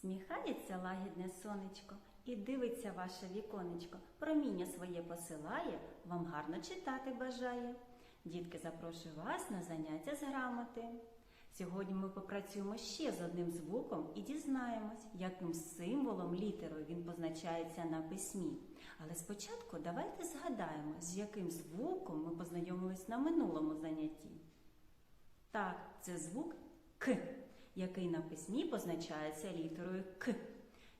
Сміхається лагідне сонечко і дивиться ваше віконечко. Проміння своє посилає, вам гарно читати бажає. Дітки, запрошую вас на заняття з грамоти. Сьогодні ми попрацюємо ще з одним звуком і дізнаємось, яким символом літерою він позначається на письмі. Але спочатку давайте згадаємо, з яким звуком ми познайомились на минулому занятті. Так, це звук К, який на письмі позначається літерою К.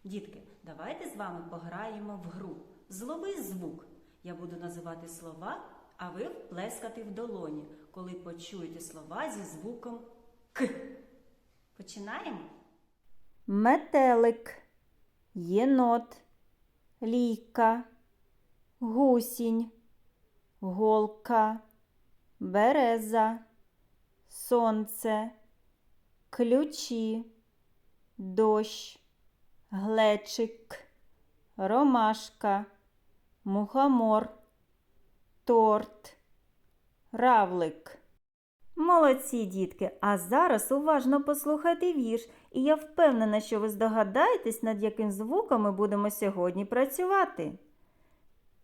Дітки, давайте з вами пограємо в гру. Злови звук. Я буду називати слова, а ви плескати в долоні, коли почуєте слова зі звуком К. Починаємо? метелик, єнот, лійка, гусінь, голка, береза, сонце, ключі, дощ, глечик, ромашка, мухомор, торт, равлик. Молодці, дітки! А зараз уважно послухайте вірш, і я впевнена, що ви здогадаєтесь, над яким звуком ми будемо сьогодні працювати.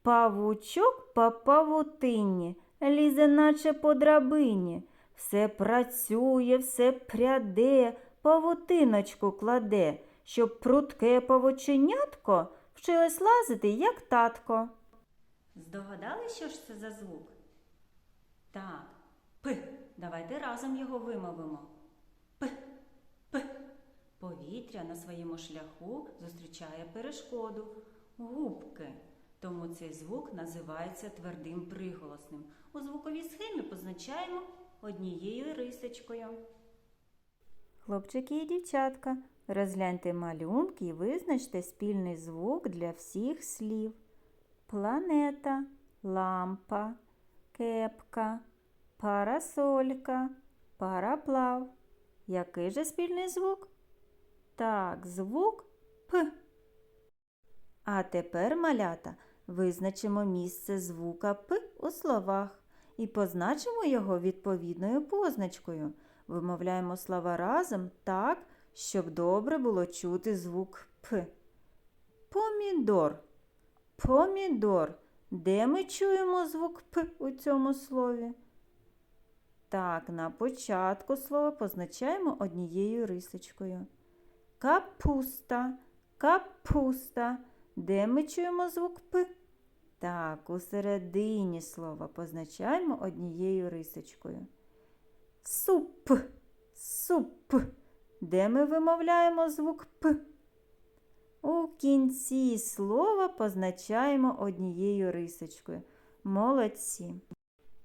Павучок по павутинні, лізе, наче по драбині. Все працює, все пряде, павутиночку кладе, щоб прутке павученятко вчилось лазити, як татко. Здогадали, що ж це за звук? Так, П. Давайте разом його вимовимо. П. П. Повітря на своєму шляху зустрічає перешкоду губки. Тому цей звук називається твердим приголосним. У звуковій схемі позначаємо однією рисочкою. Хлопчики і дівчатка, розгляньте малюнки і визначте спільний звук для всіх слів. Планета, лампа, кепка, парасолька, параплав. Який же спільний звук? Так, звук П. А тепер, малята, визначимо місце звука П у словах і позначимо його відповідною позначкою. Вимовляємо слова разом так, щоб добре було чути звук П. Помідор. Помідор. Де ми чуємо звук П у цьому слові? Так, на початку слова позначаємо однією рисочкою. Капуста. Капуста. Де ми чуємо звук П? Так, у середині слова позначаємо однією рисочкою. Суп. Суп. Де ми вимовляємо звук П? У кінці слова позначаємо однією рисочкою. Молодці.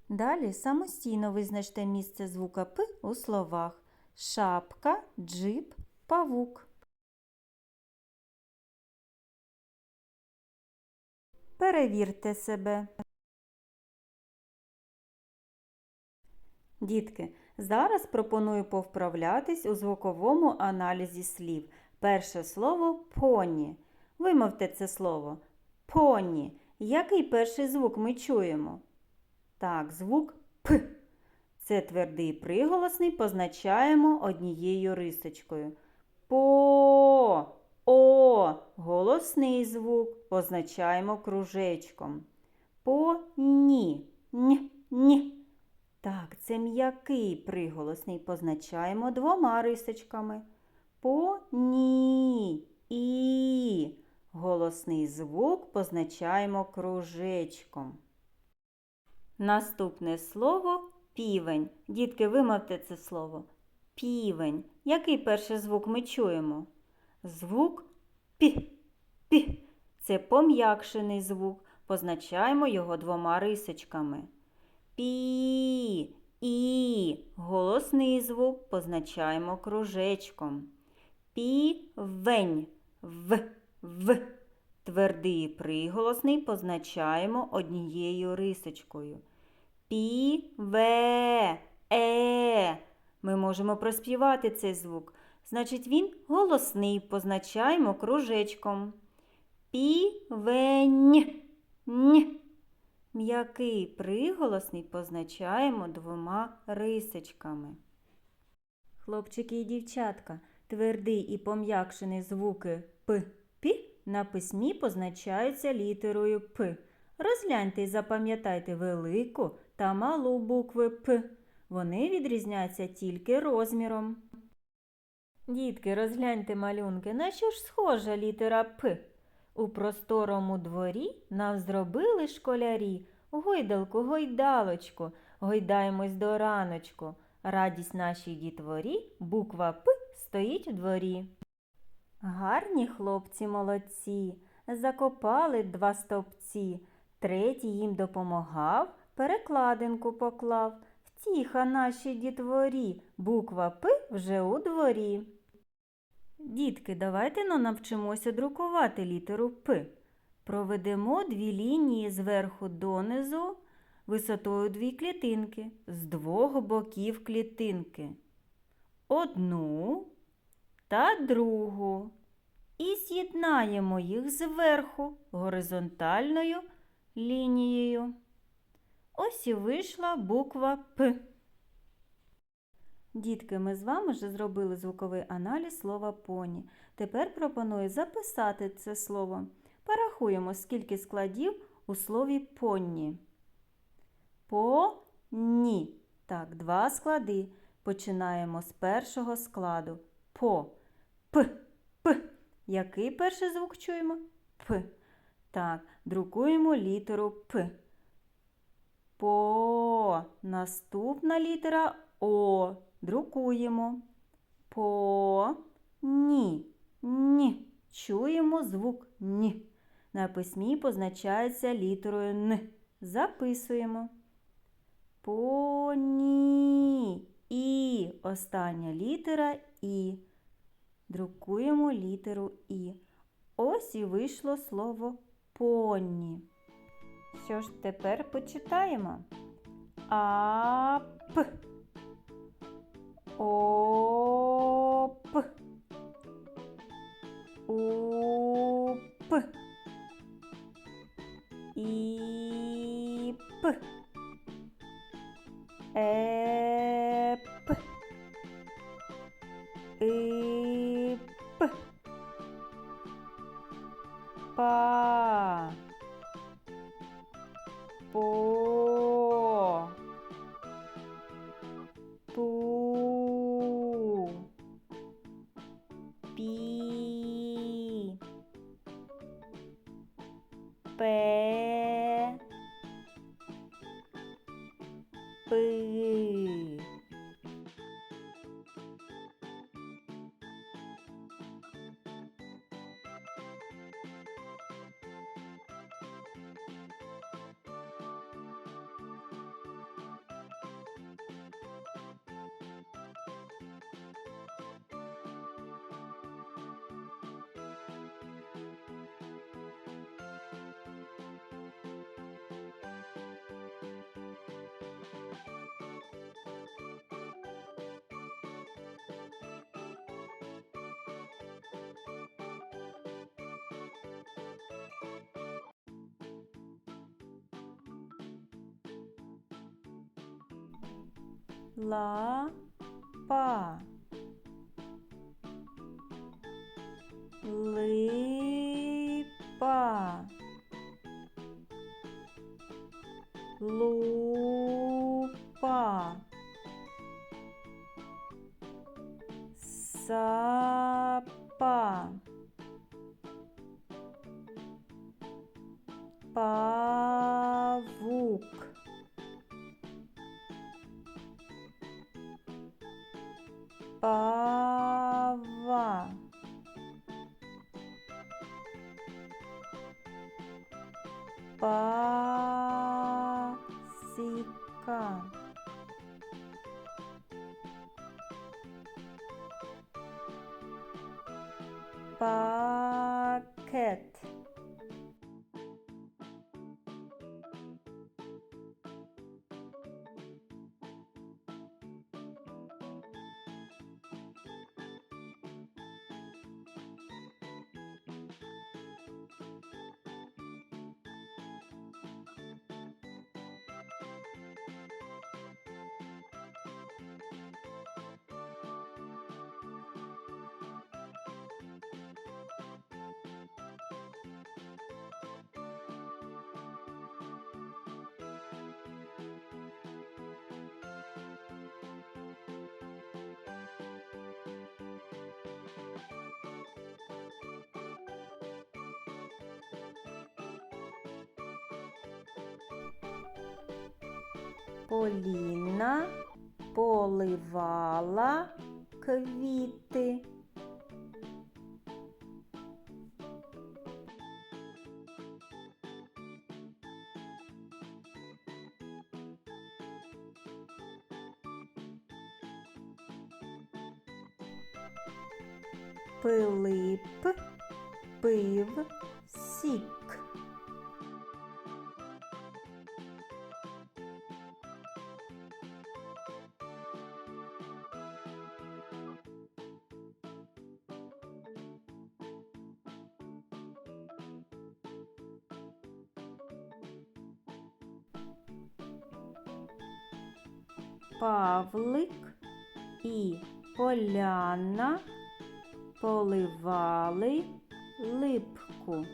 Далі самостійно визначте місце звука П у словах шапка, джип, павук. Перевірте себе. Дітки, зараз пропоную повправлятись у звуковому аналізі слів. Перше слово поні. Вимовте це слово. Поні. Який перший звук ми чуємо? Так, звук П. Це твердий приголосний позначаємо однією рисочкою. По, О, голосний звук позначаємо кружечком. По, ні, ні, ні. Так, це м'який приголосний позначаємо двома рисочками. По, ні, і. Голосний звук позначаємо кружечком. Наступне слово півень. Дітки, вимовте це слово. Півень. Який перший звук ми чуємо? Звук пі. Пі. Це пом'якшений звук. Позначаємо його двома рисочками. Пі. І. Голосний звук позначаємо кружечком. Півень. В. В. Твердий приголосний позначаємо однією рисочкою. Пі-ве, е. Ми можемо проспівати цей звук. Значить, він голосний позначаємо кружечком. Півень. М'який приголосний позначаємо двома рисочками. Хлопчики і дівчатка, Твердий і пом'якшений звуки П, Пі на письмі позначаються літерою П. Розгляньте і запам'ятайте велику та малу букви П. Вони відрізняються тільки розміром. Дітки, розгляньте малюнки, на що ж схожа літера П? У просторому дворі нам зробили школярі гойдалку, гойдалочку, гойдаємось до раночку. Радість нашій дітворі, буква П стоїть у дворі. Гарні хлопці молодці, закопали два стовпці, третій їм допомагав, перекладинку поклав. Втіха нашій дітворі, буква П вже у дворі. Дітки, давайте навчимося друкувати літеру П. Проведемо дві лінії зверху донизу висотою дві клітинки з двох боків клітинки. Одну та другу. І з'єднаємо їх зверху горизонтальною лінією. Ось і вийшла буква П. Дітки, ми з вами вже зробили звуковий аналіз слова поні. Тепер пропоную записати це слово. Порахуємо, скільки складів у слові понні. По-ні. Так, два склади. Починаємо з першого складу. По. П. П. Який перший звук чуємо? П. Так, друкуємо літеру П. По. Наступна літера О. Друкуємо. По. Ні. Ні. Чуємо звук Ні. На письмі позначається літерою Н. Записуємо. Поні. І. Остання літера І. Друкуємо літеру І. Ось і вийшло слово поні. Що ж тепер почитаємо? Ап. Оп. Уп. Іп. Еп. Ип. Па. По. Пи. Ла па липа. Лупа. Сапа. Павук пава пасіка. Пакет Поліна поливала квіти. Пилип пив сік. Павлик і Поляна поливали липку.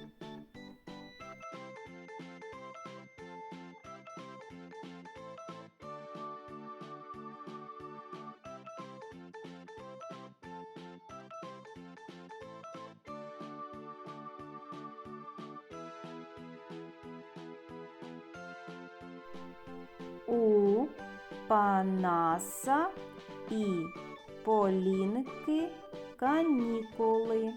У Панаса і Полінки канікули.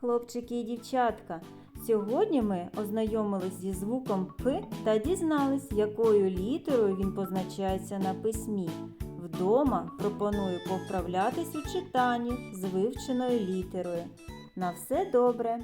Хлопчики і дівчатка, сьогодні ми ознайомились зі звуком П та дізнались, якою літерою він позначається на письмі. Вдома пропоную повправлятись у читанні з вивченою літерою. На все добре!